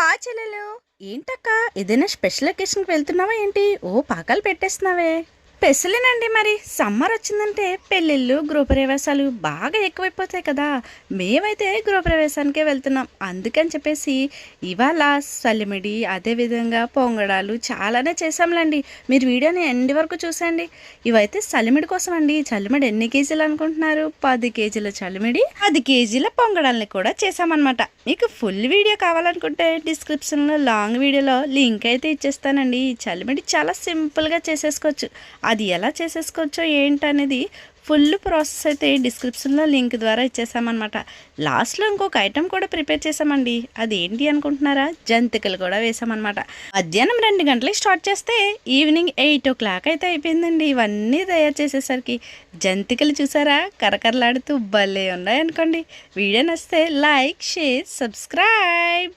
హా చెల్లెలు. ఏంటక్క? ఏదైనా స్పెషల్ అకేషన్కి వెళ్తున్నావా ఏంటి? ఓ పాకాలు పెట్టేస్తున్నావే. పెసలేనండి మరి. సమ్మర్ వచ్చిందంటే పెళ్ళిళ్ళు గృహప్రవేశాలు బాగా ఎక్కువైపోతాయి కదా. మేమైతే గృహప్రవేశానికే వెళ్తున్నాం. అందుకని చెప్పేసి ఇవాళ సలిమిడి అదేవిధంగా పొంగడాలు చాలానే చేసాంలేండి మీరు వీడియోని ఎండి వరకు చూసండి ఇవైతే సలిమిడి కోసం అండి చలిమిడి ఎన్ని కేజీలు అనుకుంటున్నారు? పది కేజీల చలిమిడి పది కేజీల పొంగడాలని కూడా చేసామన్నమాట మీకు ఫుల్ వీడియో కావాలనుకుంటే డిస్క్రిప్షన్లో లాంగ్ వీడియోలో లింక్ అయితే ఇచ్చేస్తానండి. ఈ చలిమిడి చాలా సింపుల్గా చేసేసుకోవచ్చు. అది ఎలా చేసేసుకోవచ్చో ఏంటనేది ఫుల్ ప్రాసెస్ అయితే డిస్క్రిప్షన్లో లింక్ ద్వారా ఇచ్చేసామన్నమాట. లాస్ట్లో ఇంకొక ఐటెం కూడా ప్రిపేర్ చేసామండి. అది ఏంటి అనుకుంటున్నారా? జంతికలు కూడా వేసామన్నమాట. మధ్యాహ్నం రెండు గంటలకి స్టార్ట్ చేస్తే ఈవినింగ్ ఎయిట్ ఓ క్లాక్ అయితే అయిపోయిందండి. ఇవన్నీ తయారు చేసేసరికి జంతికలు చూసారా? కరకరలాడుతూ భలే ఉన్నాయి అనుకోండి వీడియో నచ్చితే లైక్ షేర్ సబ్స్క్రైబ్.